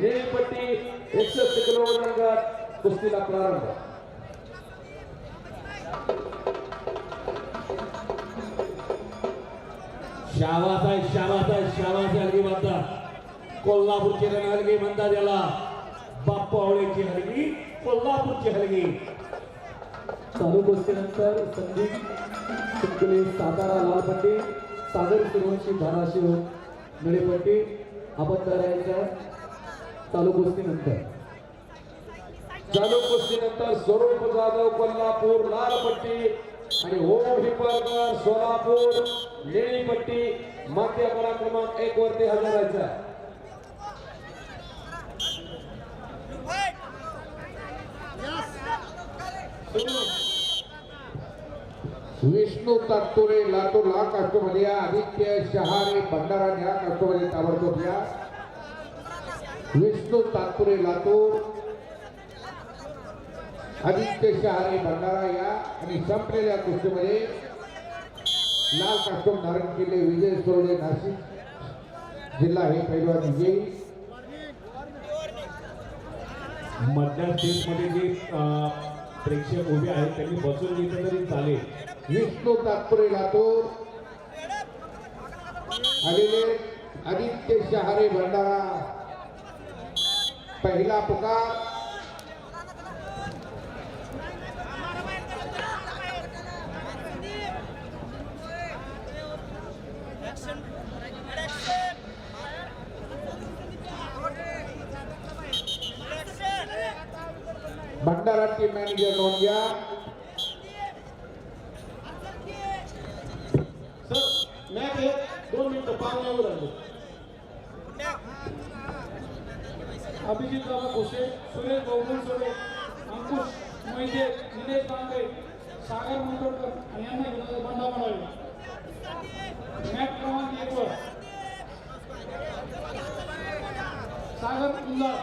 निळीपट्टी एकसष्ट किलो वजन गट कुस्तीला प्रारंभ. शाबास आहे शाबास आहे शाबास हलगी म्हणतात कोल्हापूरची रणहलगी म्हणतात याला. बाप्पा आवळेची हलगी कोल्हापूरची हलगी. चालू गोष्टीनंतर संदीप चिंचले सातारा लालपट्टी सागर सुरवंशी धाराशिव. निळीपट्टी आपण करायच्या चालू कुस्तीनंतर. चालू कुस्तीनंतर स्वरूप जाधव कोल्हापूर लालपट्टी आणि ओम हिपरकर सोलापूर निळीपट्टी मध्य कडा क्रमांक एक वरती हजर राहायचा विष्णू तात्पुरे लातूर ला काष्टमध्ये आदित्य शहारे भंडारा या काष्टमध्ये ताबडतोब या. विष्णू तात्पुरे लातूर आदित्य शहारे भंडारा या आणि संपलेल्या कुस्तीमध्ये लाल काष्टम धारण केले विजय सोरडे नाशिक जिल्हा हे पैलवान विजयी. मधल्या स्टेजमध्ये जे प्रेक्षक उभे आहेत त्यांनी बसून घेतलं तरी चालेल विष्णू तात्पुरे लातूर. आलेले आदित्य शहारे भंडारा. पहिला पुकार। भंडारा टीम मॅनेजर नोंद घ्या सर आहे दोन मिनिटं पाहुण्यावर आलो अभिजित बाबा घोषे सुरेश बहुगुण सोडे अंकुश मैदे निलेश बांबे सागर मुंडोडकर आणि यांना घेऊन बंडा म्हणावे मॅट क्रमांक एक वर. सागर कुंदार.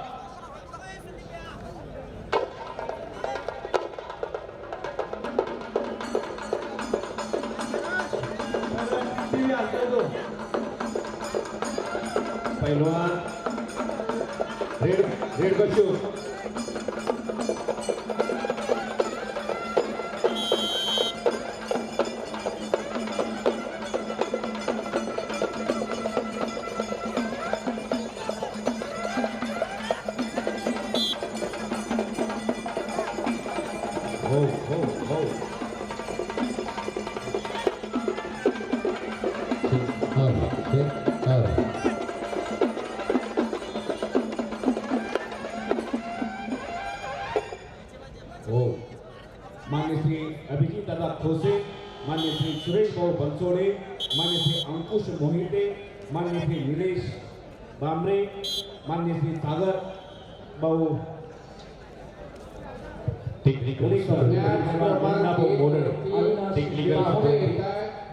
पैलवान रेड रेड बच्चू हो हो हो मान्य श्री अभिजित दादा खोसे मान्य श्री सुरेश भाऊ बनसोडे मान्य श्री अंकुश मोहिते मान्य श्री निलेश बांबरे मान्य श्री सागर भाऊ टेक्निकल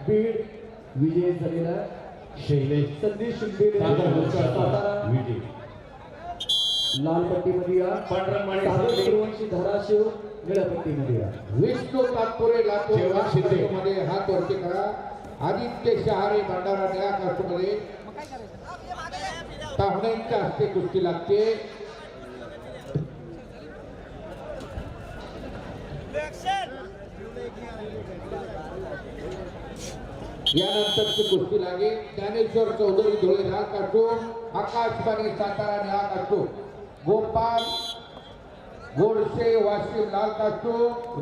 बीड. विजय झालेला शैलेश संदेश शिंदे सागर सातारा विजय लालपट्टीमध्ये या सावली. सूर्यवंशी धाराशिव निळपट्टीमध्ये या विष्णू तात्पुरे लातूर शिंदे. मध्ये हात वरती करा आदित्य शहारे भंडारा या काष्टमध्ये पाहुण्यांच्या हस्ते कुस्ती लागते यानंतरची कुस्ती लागेल ज्ञानेश्वर चौधरी धुळे हा काटून आकाशवाणी सातारा हा काटून गोपाल गोडसे वाशिम लाल कास्टो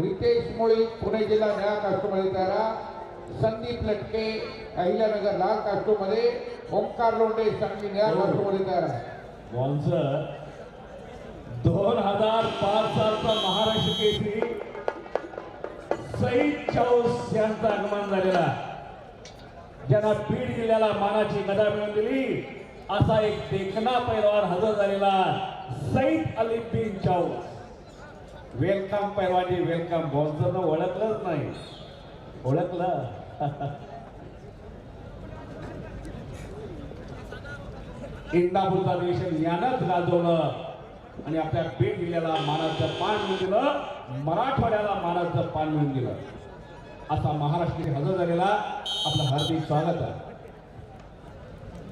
रितेश मोळी पुणे जिल्हा निळा कास्टोमध्ये तयारा संदीप लटके अहिल्यानगर लाल कास्टोमध्ये ओंकार लोंढे सांगली निळा कास्टोमध्ये तयारा स्पॉन्सर दोन हजार पाच सालचा महाराष्ट्र केसरी सईद चौस यांचा आगमन झालेला. ज्यांना बीड जिल्ह्याला मानाची गदा मिळवून दिली असा एक देखना पैलवान हजर झालेला. सईद अली बिन चौस वेलकम पैलवानी वेलकम बॉन्सरनं ओळखलंच नाही. ओळखलं? इंदापूरचा देश यानंच गाजवलं. आणि आपल्या बीड जिल्ह्याला मानाचं पान मिळून दिलं. मराठवाड्याला मानाचं पान मिळून दिलं. असा महाराष्ट्रात हजर झालेला आपलं हार्दिक स्वागत आहे.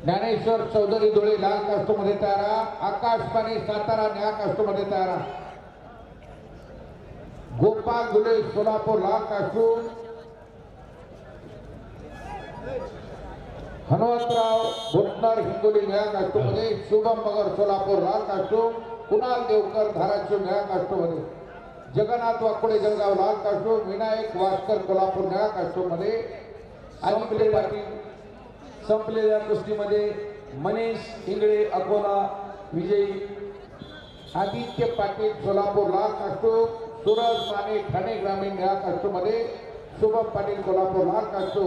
ज्ञानेश्वर चौधरी धुळे लाल कास्टोमध्ये तयारा आकाशवाणी सातारा न्या कास्टोमध्ये तयार गोपाल धुळे सोलापूर लाल कास्टूम हनुमंतराव भोटणार हिंगोली निळ्या कास्टोमध्ये शुभम मगर सोलापूर लाल कास्टूम कुणाल देवकर धाराशिव निळ्या कास्टोमध्ये जगन्नाथ वाकोडे जळगाव लाल कास्टूम विनायक वास्कर कोल्हापूर निळ्या कास्टोमध्ये पाटील संपलेल्या कुस्तीमध्ये मनीष इंगळे अकोला विजयी आदित्य पाटील सोलापूर लाल असतो सूरज माने ठाणे ग्रामीण या कास्टोमध्ये शुभम पाटील कोल्हापूर लाल असतो